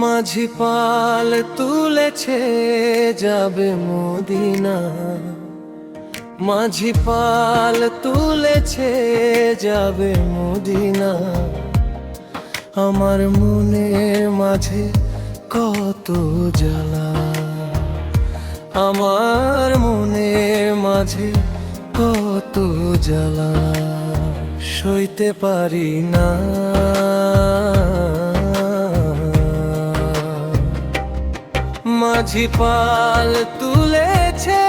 মাঝি পাল তুলেছে যাবে মদিনা। মাঝি পাল তুলেছে যাবে মদিনা। আমার মনের মাঝে কত জ্বালা। আমার মনের মাঝে কত জ্বালা। সইতে পারি না। মাঝি পাল তুলেছে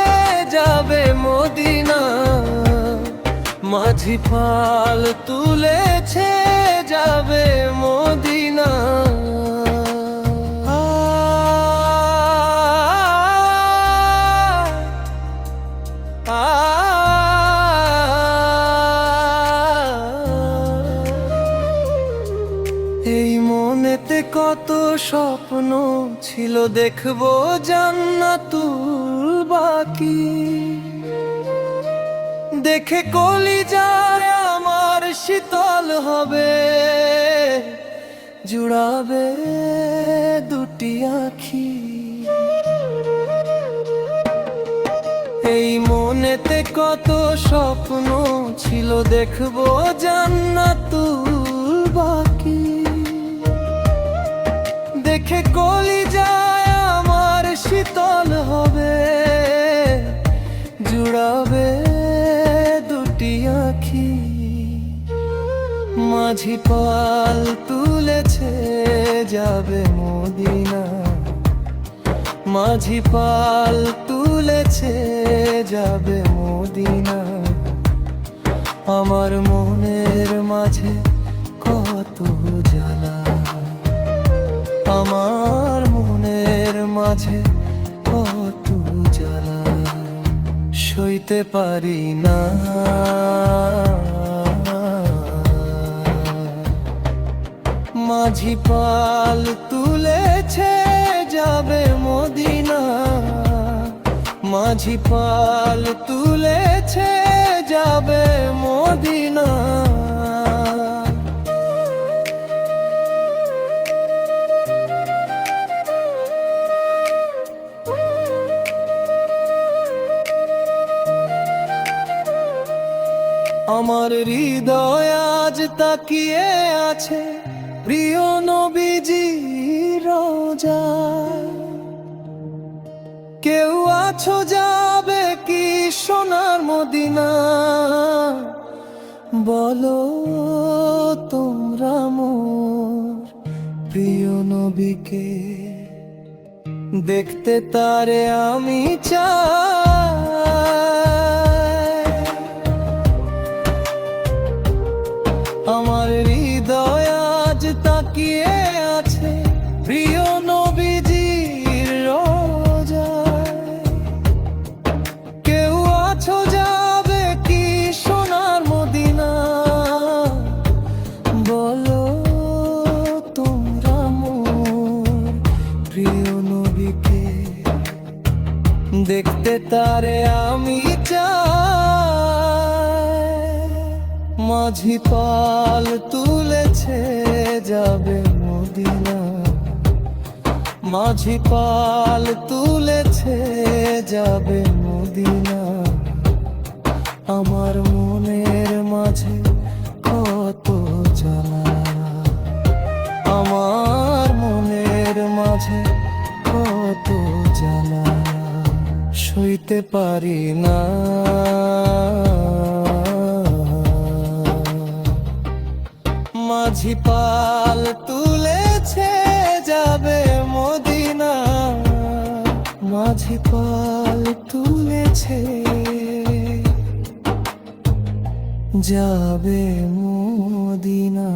যাবে মদিনা। মাঝি পাল তুলেছে যাবে মদিনা। কত স্বপ্ন ছিল দেখব জান্নাতুল বাকি। দেখে কলি যায় আমার শীতল হবে, জুড়াবে দুটি আখি। এই মনেতে কত স্বপ্ন ছিল দেখব জান্নাতুল বাকি। দেখে কলি যায়, আমার শীতল হবে, জুড়াবে দুটি আখি। মাঝি পাল তুলেছে, যাবে মদিনা। মাঝি পাল তুলেছে, যাবে মদিনা। আমার মনের মাঝে আমার মনের মাঝে কত জ্বালা সইতে পারি না। মাঝি পাল তুলেছে, যাবে মদিনা। মাঝি পাল তুলেছে, যাবে মদিনা। আমার হৃদয় আজ তাকিয়ে আছে প্রিয় নবীজি রোজা কেউ আছো যাবে কি সোনার মদিনা বলো তোমরা মোর প্রিয় নবীকে। দেখতে তারে আমি চাই। প্রিয় নবীকে দেখতে তারে আমি মাঝি পাল তুলেছে, যাবে মদিনা। মাঝি পাল তুলেছে, যাবে মদিনা। কত জ্বালা সইতে পারি না। মাঝি পাল তুলেছে, যাবে মদিনা। মাঝি পাল তুলেছে, যাবে মদিনা।